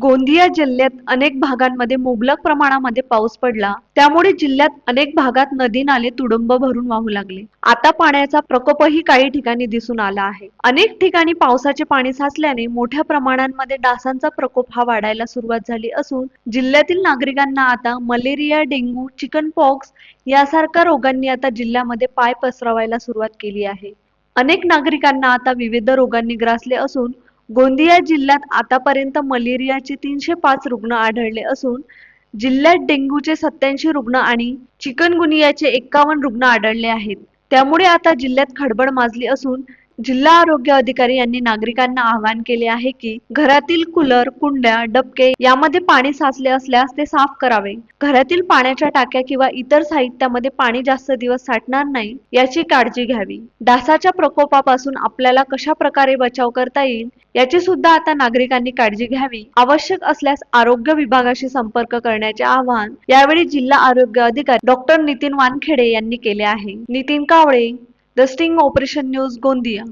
गोंदिया जिल्ह्यात अनेक भागांमध्ये मुबलक प्रमाणामध्ये पाऊस पडला. त्यामुळे जिल्ह्यात अनेक भागात नदी नाले तुडुंब भरून वाहू लागले. आता पाण्याचा प्रकोपही काही ठिकाणी दिसून आला आहे. अनेक ठिकाणी पावसाचे पाणी साचल्याने मोठ्या प्रमाणांमध्ये डासांचा प्रकोप हा वाढायला सुरुवात झाली असून जिल्ह्यातील नागरिकांना आता मलेरिया डेंग्यू चिकन पॉक्स यासारख्या रोगांनी आता जिल्ह्यामध्ये पाय पसरवायला सुरुवात केली आहे. अनेक नागरिकांना आता विविध रोगांनी ग्रासले असून गोंदिया जिल्ह्यात आतापर्यंत मलेरियाचे तीनशे पाच रुग्ण आढळले असून जिल्ह्यात डेंग्यूचे सत्याऐंशी रुग्ण आणि चिकनगुनियाचे एक्कावन्न रुग्ण आढळले आहेत. त्यामुळे आता जिल्ह्यात खडबड माजली असून जिल्हा आरोग्य अधिकारी यांनी नागरिकांना आवाहन केले आहे की घरातील कूलर कुंड्या डबके यामध्ये पाणी साचले असल्यास ते साफ करावे. घरातील पाण्याच्या टाक्या किंवा इतर साहित्यामध्ये पाणी जास्त दिवस साठणार नाही याची काळजी घ्यावी. डासाच्या प्रकोपापासून आपल्याला कशा प्रकारे बचाव करता येईल याची सुद्धा आता नागरिकांनी काळजी घ्यावी. आवश्यक असल्यास आरोग्य विभागाशी संपर्क करण्याचे आवाहन यावेळी जिल्हा आरोग्य अधिकारी डॉक्टर नितीन वानखेडे यांनी केले आहे. Nitin Kawale the sting operation news Gondia.